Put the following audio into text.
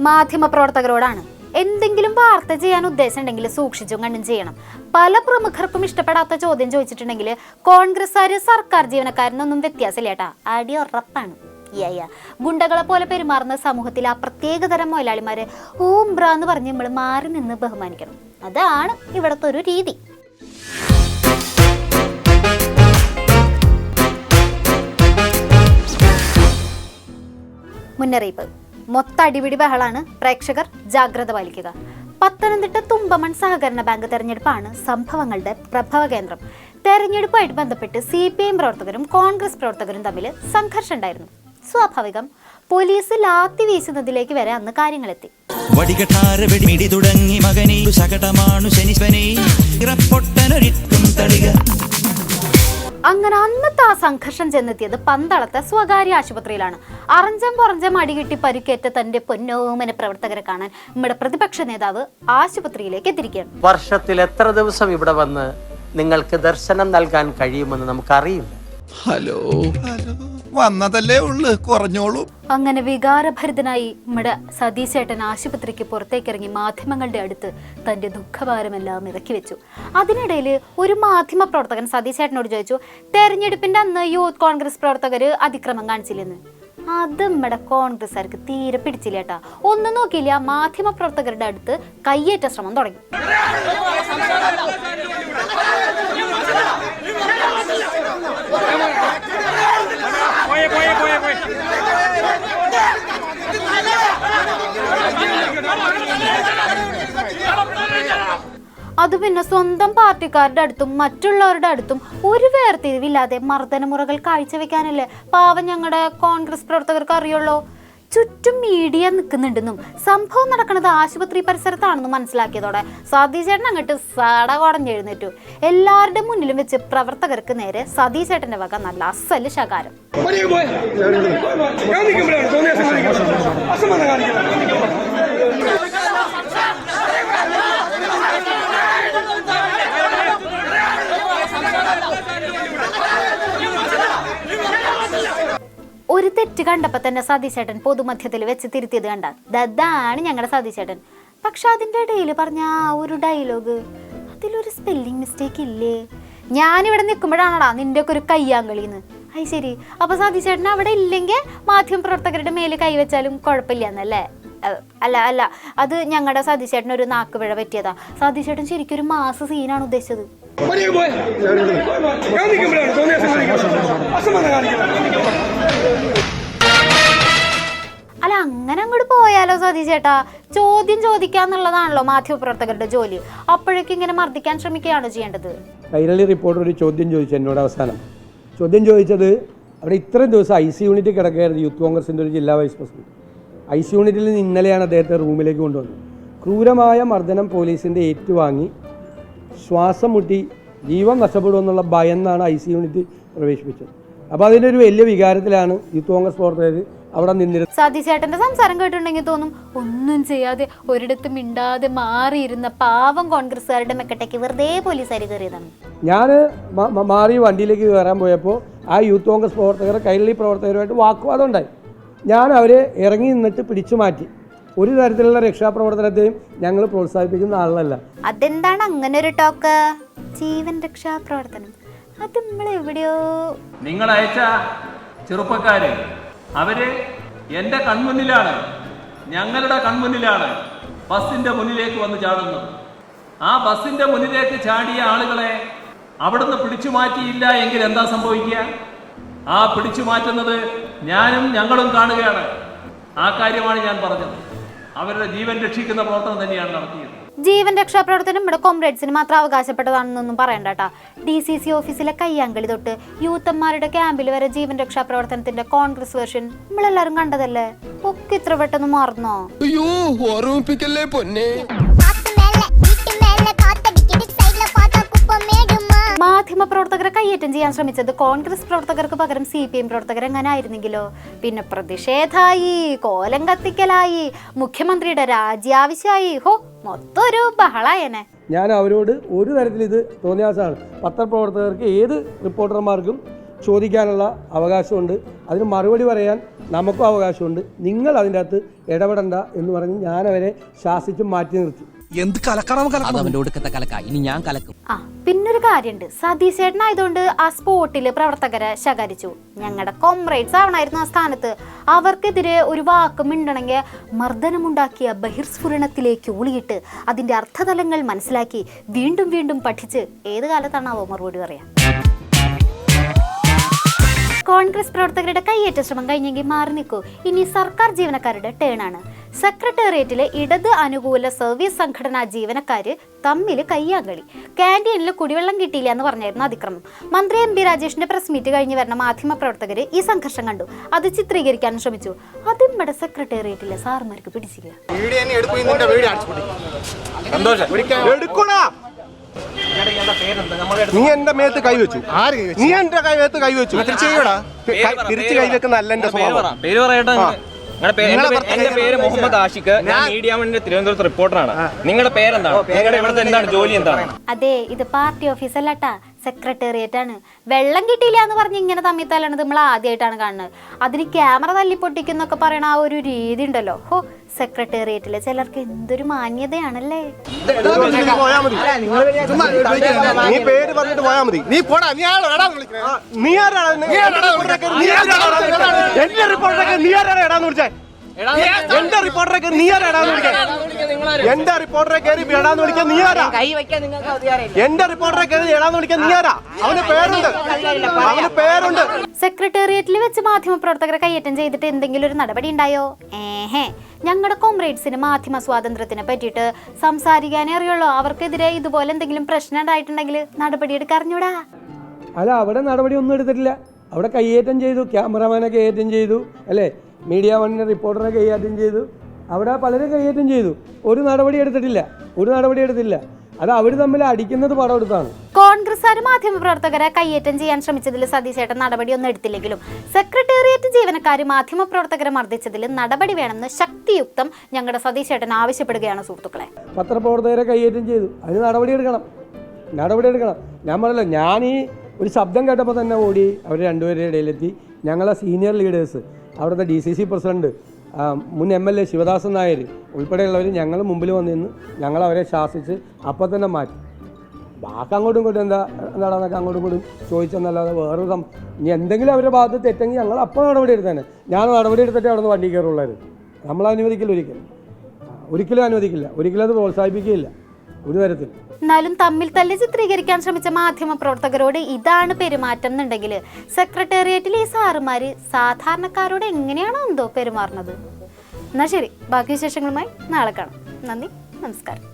മാധ്യമപ്രവർത്തകരോടാണ്. എന്തെങ്കിലും വാർത്ത ചെയ്യാൻ ഉദ്ദേശം ഉണ്ടെങ്കിൽ സൂക്ഷിച്ചും കണ്ടും ചെയ്യണം. പല പ്രമുഖർക്കും ഇഷ്ടപ്പെടാത്ത ചോദ്യം ചോദിച്ചിട്ടുണ്ടെങ്കിൽ കോൺഗ്രസ്സുകാര് സർക്കാർ ജീവനക്കാരനൊന്നും വ്യത്യാസമില്ല കേട്ടാ. അടി ഉറപ്പാണ്. ഗുണ്ടകളെ പോലെ പെരുമാറുന്ന സമൂഹത്തിൽ ആ പ്രത്യേകതരം മുതലാളിമാരെ ഊംബ്ര എന്ന് പറഞ്ഞ് നമ്മൾ മാറി നിന്ന് ബഹുമാനിക്കണം. അതാണ് ഇവിടുത്തെ ഒരു രീതി. മുന്നറിയിപ്പ്. മൊത്ത അടിപിടി ബഹളാണ് പ്രേക്ഷകർ ജാഗ്രത പാലിക്കുക. പത്തനംതിട്ട തുമ്പമൺ സഹകരണ ബാങ്ക് തെരഞ്ഞെടുപ്പാണ് സംഭവങ്ങളുടെ പ്രഭവ കേന്ദ്രം. തെരഞ്ഞെടുപ്പുമായിട്ട് ബന്ധപ്പെട്ട് സി പി എം പ്രവർത്തകരും കോൺഗ്രസ് പ്രവർത്തകരും തമ്മിൽ സംഘർഷം ഉണ്ടായിരുന്നു. സ്വാഭാവികം പോലീസ് ലാത്തി വീശുന്നതിലേക്ക് വരെ അന്ന് കാര്യങ്ങളെത്തി. തുടങ്ങി മകനെ ശകടമാണു ശനിശ്വനെ. അങ്ങനെ അന്നത്തെ ആ സംഘർഷം ചെന്നെത്തിയത് പന്തളത്തെ സ്വകാര്യ ആശുപത്രിയിലാണ്. അറഞ്ചം പുറഞ്ചം അടികിട്ടി പരിക്കേറ്റ തന്റെ പൊന്നോമന പ്രവർത്തകരെ കാണാൻ നമ്മുടെ പ്രതിപക്ഷ നേതാവ് ആശുപത്രിയിലേക്ക് എത്തിരിക്കുകയാണ് വർഷത്തിൽ എത്ര ദിവസം ഇവിടെ വന്ന് നിങ്ങൾക്ക് ദർശനം നൽകാൻ കഴിയുമെന്ന് നമുക്കറിയില്ല. ഹലോ. വന്നതല്ലേ ഉള്ളു കുറഞ്ഞോളൂ. അങ്ങനെ വികാരഭരിതനായി നമ്മുടെ സതീശേട്ടൻ ആശുപത്രിക്ക് പുറത്തേക്കിറങ്ങി മാധ്യമങ്ങളുടെ അടുത്ത് തന്റെ ദുഃഖഭാരമെല്ലാം ഇറക്കി വെച്ചു അതിനിടയിൽ ഒരു മാധ്യമ പ്രവർത്തകൻ സതീശേട്ടനോട് ചോദിച്ചു തെരഞ്ഞെടുപ്പിന്റെ അന്ന് യൂത്ത് കോൺഗ്രസ് പ്രവർത്തകർ അതിക്രമം കാണിച്ചില്ലെന്ന്? അത് നമ്മുടെ കോൺഗ്രസ്സുകാർക്ക് തീരെ പിടിച്ചില്ല കേട്ടാ ഒന്നും നോക്കിയില്ല മാധ്യമ പ്രവർത്തകരുടെ അടുത്ത് കയ്യേറ്റ ശ്രമം തുടങ്ങി. അത് പിന്നെ സ്വന്തം പാർട്ടിക്കാരുടെ അടുത്തും മറ്റുള്ളവരുടെ അടുത്തും ഒരു വേർതിരിവില്ലാതെ മർദ്ദനമുറകൾ കാഴ്ചവെക്കാനല്ലേ പാവം ഞങ്ങളുടെ കോൺഗ്രസ് പ്രവർത്തകർക്ക് അറിയുള്ളൂ. ചുറ്റും മീഡിയ നിൽക്കുന്നുണ്ടെന്നും സംഭവം നടക്കുന്നത് ആശുപത്രി പരിസരത്താണെന്നും മനസ്സിലാക്കിയതോടെ സതീശേട്ടൻ അങ്ങോട്ട് സട കുടഞ്ഞെഴുന്നേറ്റു എല്ലാവരുടെ മുന്നിലും വെച്ച് പ്രവർത്തകർക്ക് നേരെ സതീശേട്ടന്റെ വക നല്ല അസൽ ശകാരം പോയ ഞാൻ നിൽക്കുമ്പോഴാണ് തോന്നിയാസം കാണിക്കുന്നത് അസംബന്ധം കാണിക്കുന്നത് ഒരു തെറ്റ് കണ്ടപ്പോൾ തന്നെ സതീശേട്ടൻ പൊതുമധ്യത്തിൽ വെച്ച് തിരുത്തിയത് കണ്ട. ദാണ് ഞങ്ങളുടെ സതീശേട്ടൻ. പക്ഷെ അതിന്റെ ഇടയിൽ പറഞ്ഞ ആ ഒരു ഡയലോഗ് അതിലൊരു സ്പെല്ലിംഗ് മിസ്റ്റേക്ക് ഇല്ലേ? ഞാനിവിടെ നിൽക്കുമ്പോഴാണടാ നിന്റെ ഒക്കെ ഒരു കയ്യാങ്കളിന്ന്. അത് ശരി. അപ്പോൾ സതീശേട്ടൻ അവിടെ ഇല്ലെങ്കിൽ മാധ്യമപ്രവർത്തകരുടെ മേൽ കൈവച്ചാലും കുഴപ്പമില്ല എന്നല്ലേ അല്ല അല്ല. അത് ഞങ്ങളുടെ സതീശേട്ടൻ ഒരു നാക്കുപിഴ പറ്റിയതാ. സതീശേട്ടൻ ശരിക്കും ഒരു മാസ സീനാണ് ഉദ്ദേശിച്ചത്. കാണിക്കുന്നത് അങ്ങനെ അങ്ങോട്ട് പോയാലോ സതീശേട്ടാ ചോദ്യം ചോദിക്കാന്നുള്ളതാണല്ലോ മാധ്യമപ്രവർത്തകരുടെ ജോലി. അപ്പോഴേക്കും ഇങ്ങനെ മർദ്ദിക്കാൻ ശ്രമിക്കുകയാണോ ചെയ്യേണ്ടത്? കൈരളി റിപ്പോർട്ടർ ഒരു ചോദ്യം ചോദിച്ചു എന്നോട് അവസാനം. ചോദ്യം ചോദിച്ചത് അവിടെ ഇത്രയും ദിവസം ഐ സി യൂണിറ്റ് കിടക്കുകയായിരുന്നു യൂത്ത് കോൺഗ്രസിന്റെ ഒരു ജില്ലാ വൈസ് പ്രസിഡന്റ് ഐ സി യൂണിറ്റിൽ നിന്ന് ഇന്നലെയാണ് അദ്ദേഹത്തെ റൂമിലേക്ക് കൊണ്ടുവന്നത്. ക്രൂരമായ മർദ്ദനം പോലീസിന്റെ ഏറ്റുവാങ്ങി. ശ്വാസം മുട്ടി ജീവൻ നഷ്ടപ്പെടുമെന്നുള്ള ഭയന്നാണ് ഐ സി യൂണിറ്റ് പ്രവേശിപ്പിച്ചത്. അപ്പോൾ അതിനൊരു ഒരു വലിയ വികാരത്തിലാണ് ഈ കോൺഗ്രസ് പ്രവർത്തകർ അവിടെ നിന്നിരുന്നത്. സതീശേട്ടന്റെ സംസാരം കേട്ടിട്ടുണ്ടെങ്കിൽ തോന്നും ഒന്നും ചെയ്യാതെ ഒരിടത്ത് മിണ്ടാതെ മാറിയിരുന്ന പാവം കോൺഗ്രസ്സുകാരുടെ മെക്കട്ടേക്ക് വെറുതെ പോലീസുകാർ കയറിയതാണ്. ഞാൻ മാറി വണ്ടിയിലേക്ക് കയറാൻ പോയപ്പോൾ ആ യൂത്ത് കോൺഗ്രസ് പ്രവർത്തകർ കൈരളി പ്രവർത്തകരുമായിട്ട് വാക്കുവാദം ഉണ്ടായി. ഞാൻ അവരെ ഇറങ്ങി നിന്നിട്ട് പിടിച്ചു മാറ്റി. ഒരു തരത്തിലുള്ള രക്ഷാപ്രവർത്തനത്തെയും ഞങ്ങൾ പ്രോത്സാഹിപ്പിക്കുന്ന ആളല്ല. അതെന്താണ് അങ്ങനെ ഒരു ടോക്ക്? ജീവൻ രക്ഷാ പ്രവർത്തനം അത് നമ്മൾ എവിടെയോ നിങ്ങൾ അയച്ച ചെറുപ്പക്കാര്. അവർ എന്റെ കൺമുന്നിലാണ്. ഞങ്ങളുടെ കൺമുന്നിലാണ് ബസ്സിന്റെ മുന്നിലേക്ക് വന്ന് ചാടുന്നത്. ആ ബസ്സിന്റെ മുന്നിലേക്ക് ചാടിയ ആളുകളെ അവിടുന്ന് പിടിച്ചു മാറ്റിയില്ല എങ്കിൽ എന്താ സംഭവിക്കുക? ആ പിടിച്ചു മാറ്റുന്നത് ഞാനും ഞങ്ങളും കാണുകയാണ്. ആ കാര്യമാണ് ഞാൻ പറഞ്ഞത്. അവരുടെ ജീവൻ രക്ഷിക്കുന്ന പ്രവർത്തനം തന്നെയാണ് നടത്തിയത്. ജീവൻ രക്ഷാപ്രവർത്തനം ഇവിടെ കോംറേഡ്സിന് മാത്രം അവകാശപ്പെട്ടതാണെന്നൊന്നും പറയണ്ട ഡി സി സി ഓഫീസിലെ കയ്യാങ്കളി തൊട്ട് യൂത്തന്മാരുടെ ക്യാമ്പിൽ വരെ ജീവൻ രക്ഷാപ്രവർത്തനത്തിന്റെ കോൺഗ്രസ് വേർഷൻ നമ്മളെല്ലാരും കണ്ടതല്ലേ? ഒക്കെ ഇത്ര പെട്ടെന്ന് മാറുന്നോ? ഓർമ്മിപ്പിക്കല്ലേ പൊന്നെ? മാധ്യമപ്രവർത്തകരെ കയ്യേറ്റം ചെയ്യാൻ ശ്രമിച്ചത് കോൺഗ്രസ് പ്രവർത്തകർക്ക് പകരം സി പി എം പ്രവർത്തകർ എങ്ങനെ ആയിരുന്നെങ്കിലോ പിന്നെ പ്രതിഷേധായി കോലം കത്തിക്കലായി മുഖ്യമന്ത്രിയുടെ രാജ്യാവശ്യമായി. ഹോ മൊത്തം ഒരു ബഹളായനെ. ഞാൻ അവരോട് ഒരു തരത്തിൽ ഇത് തോന്നിയാസാണ്. പത്രപ്രവർത്തകർക്ക് ഏത് റിപ്പോർട്ടർമാർക്കും ചോദിക്കാനുള്ള അവകാശമുണ്ട്. അതിന് മറുപടി പറയാൻ നമുക്കും അവകാശമുണ്ട്. നിങ്ങൾ അതിന്റെ അകത്ത് ഇടപെടണ്ട എന്ന് പറഞ്ഞ് ഞാനവരെ ശാസിച്ച് മാറ്റി നിർത്തി. എന്ത് കലക്കണം അവന്റെ ഒടുക്കത്തെ കലക്ക. ഇനി ഞാൻ കലക്കും. ആ പിന്നൊരു കാര്യമുണ്ട് സതീശേട്ടനായതുകൊണ്ട് ആ സ്പോട്ടിൽ പ്രവർത്തകരെ ശകരിച്ചു. ഞങ്ങളുടെ കോംറേഡ്സ് ആവണായിരുന്നു ആ സ്ഥാനത്ത്. അവർക്കെതിരെ ഒരു വാക്ക് മിണ്ടണമെങ്കിൽ മർദ്ദനമുണ്ടാക്കിയ ബഹിർസ്ഫുരണത്തിലേക്ക് ഊളിയിട്ട് അതിന്റെ അർത്ഥതലങ്ങൾ മനസ്സിലാക്കി വീണ്ടും വീണ്ടും പഠിച്ച് ഏത് കാലത്താണാവോ മറുപടി പറയാം. കോൺഗ്രസ് പ്രവർത്തകരുടെ കയ്യേറ്റ ശ്രമം കഴിഞ്ഞെങ്കിൽ മാറി നിൽക്കൂ. ഇനി സർക്കാർ ജീവനക്കാരുടെ ടേൺ ആണ്. സെക്രട്ടേറിയറ്റിലെ ഇടത് അനുകൂല സർവീസ് സംഘടനാ ജീവനക്കാർ തമ്മിൽ കയ്യാങ്കളി. ക്യാന്റീനിൽ കുടിവെള്ളം കിട്ടിയില്ല എന്ന് പറഞ്ഞായിരുന്നു അതിക്രമം. മന്ത്രി എം പി രാജേഷിന്റെ പ്രസ് മീറ്റ് കഴിഞ്ഞ് വരുന്ന മാധ്യമ പ്രവർത്തകർ ഈ സംഘർഷം കണ്ടു. അത് ചിത്രീകരിക്കാൻ ശ്രമിച്ചു. അതും ഇവിടെ സെക്രട്ടേറിയറ്റിലെ സാർമാർക്ക് പിടിച്ചില്ല. നീ എന്റെ മേത്ത് കൈവച്ചു നീ എന്റെ കൈവത്ത് കൈവച്ചു തിരിച്ചു ചെയ്യടാ തിരിച്ചു കൈവെക്കുന്ന അല്ല എന്റെ സ്വഭാവം. എന്റെ പേര് മുഹമ്മദ് ആഷിഖ്. ഞാൻ മീഡിയ വണ്ണിന്റെ തിരുവനന്തപുരത്ത് റിപ്പോർട്ടറാണ് നിങ്ങളുടെ പേരെന്താണ്? നിങ്ങളുടെ ഇവിടുത്തെ എന്താണ്? ജോലി എന്താണ്? അതെ ഇത് പാർട്ടി ഓഫീസ് അല്ലട്ടാ സെക്രട്ടേറിയറ്റ് ആണ്. വെള്ളം കിട്ടിയില്ല എന്ന് പറഞ്ഞ് ഇങ്ങനെ തമ്മിൽ തല്ലണത് നമ്മൾ ആദ്യമായിട്ടാണ് കാണുന്നത്. അതിന് ക്യാമറ തല്ലി പൊട്ടിക്കുന്നൊക്കെ പറയണ ആ ഒരു രീതി ഉണ്ടല്ലോ. ഹോ സെക്രട്ടേറിയറ്റിലെ ചിലർക്ക് എന്തൊരു മാന്യതയാണല്ലേ? നീ പേര് പറഞ്ഞിട്ട് പോയാ മതി. നീ പോടാ നീ ആളോ എടാ നീ ആരാടാ എന്റെ റിപ്പോർട്ടൊക്കെ നീ ആരാടാ എടാന്ന് വിളിച്ചേ? എന്റെ റിപ്പോർട്ടറൊക്കെ നീ ആരാടാന്ന് വിളിക്കാൻ എന്റെ റിപ്പോർട്ടറെ കയറി എടാന്ന് വിളിക്കാൻ നീ ആരാ? എന്റെ റിപ്പോർട്ടറെ കയറി എടാന്ന് വിളിക്കാൻ നീ ആരാ? അവന് പേരുണ്ട്. അവന് പേരുണ്ട്. സെക്രട്ടേറിയറ്റിൽ വെച്ച് മാധ്യമപ്രവർത്തകരെ കയ്യേറ്റം ചെയ്തിട്ട് എന്തെങ്കിലും ഒരു നടപടി ഉണ്ടായോ? ഏഹേ. ഞങ്ങളുടെ കോംറേഡ്സിന് മാധ്യമ സ്വാതന്ത്ര്യത്തിനെ പറ്റിയിട്ട് സംസാരിക്കാനേ അറിയുള്ളൂ. അവർക്കെതിരെ ഇതുപോലെ എന്തെങ്കിലും പ്രശ്നം ഉണ്ടായിട്ടുണ്ടെങ്കിൽ നടപടി എടുക്കറിഞ്ഞൂടാ അല്ല അവിടെ നടപടി ഒന്നും എടുത്തിട്ടില്ല. അവിടെ കയ്യേറ്റം ചെയ്തു ക്യാമറമാനെ കയ്യേറ്റം ചെയ്തു അല്ലേ? മീഡിയ വണ്ണിന്റെ റിപ്പോർട്ടറെ കയ്യേറ്റം ചെയ്തു. അവിടെ പലരും കയ്യേറ്റം ചെയ്തു. ഒരു നടപടി എടുത്തിട്ടില്ല. ഒരു നടപടി എടുത്തില്ല. അത് അവർ തമ്മിൽ അടിക്കുന്നത് പടം എടുത്താണ്. കോൺഗ്രസ്സുകാർ മാധ്യമ പ്രവർത്തകരെ കയ്യേറ്റം ചെയ്യാൻ ശ്രമിച്ചതിൽ സതീശേട്ടൻ നടപടിയൊന്നും എടുത്തില്ലെങ്കിലും സെക്രട്ടേറിയറ്റ് ജീവനക്കാർ മാധ്യമ പ്രവർത്തകരെ മർദ്ദിച്ചതിൽ നടപടി വേണമെന്ന് ശക്തിയുക്തം ഞങ്ങളുടെ സതീശേട്ടൻ ആവശ്യപ്പെടുകയാണ് സുഹൃത്തുക്കളെ. പത്രപ്രവർത്തകരെ കയ്യേറ്റം ചെയ്തു. അതിന് നടപടി എടുക്കണം. നടപടി എടുക്കണം. ഞാൻ പറഞ്ഞല്ലോ ഞാൻ ഈ ഒരു ശബ്ദം കേട്ടപ്പോൾ തന്നെ ഓടി അവർ രണ്ടുപേരുടെ ഇടയിലെത്തി. ഞങ്ങളെ സീനിയർ ലീഡേഴ്സ് അവിടുത്തെ ഡി സി സി പ്രസിഡന്റ് മുൻ M L A Sivadasan Nair ഉൾപ്പെടെയുള്ളവർ ഞങ്ങൾ മുമ്പിൽ വന്നിരുന്നു ഞങ്ങൾ അവരെ ശാസിച്ച് അപ്പം തന്നെ മാറ്റി. ബാക്കി അങ്ങോട്ടും ഇങ്ങോട്ടും എന്താ എന്താണെന്നൊക്കെ അങ്ങോട്ടും ഇങ്ങോട്ടും ചോദിച്ചെന്നല്ലാതെ വേറൊരു സം ഇനി എന്തെങ്കിലും അവരുടെ ഭാഗത്ത് തെറ്റെങ്കിൽ ഞങ്ങൾ അപ്പോൾ നടപടി എടുത്തേനെ ഞാൻ നടപടി എടുത്തിട്ട് അവിടെ നിന്ന് വണ്ടി കയറുള്ളായിരുന്നു. നമ്മൾ അനുവദിക്കില്ല ഒരിക്കലും. ഒരിക്കലും അനുവദിക്കില്ല. ഒരിക്കലും അത് പ്രോത്സാഹിപ്പിക്കുകയില്ല. ഒരു തരത്തിൽ. എന്നാലും തമ്മിൽ തല്ലി ചിത്രീകരിക്കാൻ ശ്രമിച്ച മാധ്യമ പ്രവർത്തകരോട് ഇതാണ് പെരുമാറ്റം എന്നുണ്ടെങ്കിൽ സെക്രട്ടേറിയറ്റിലെ ഈ സാറുമാര് സാധാരണക്കാരോട് എങ്ങനെയാണോ എന്തോ പെരുമാറുന്നത്. എന്നാ ശരി ബാക്കി വിശേഷങ്ങളുമായി നാളെ കാണാം. നന്ദി നമസ്കാരം.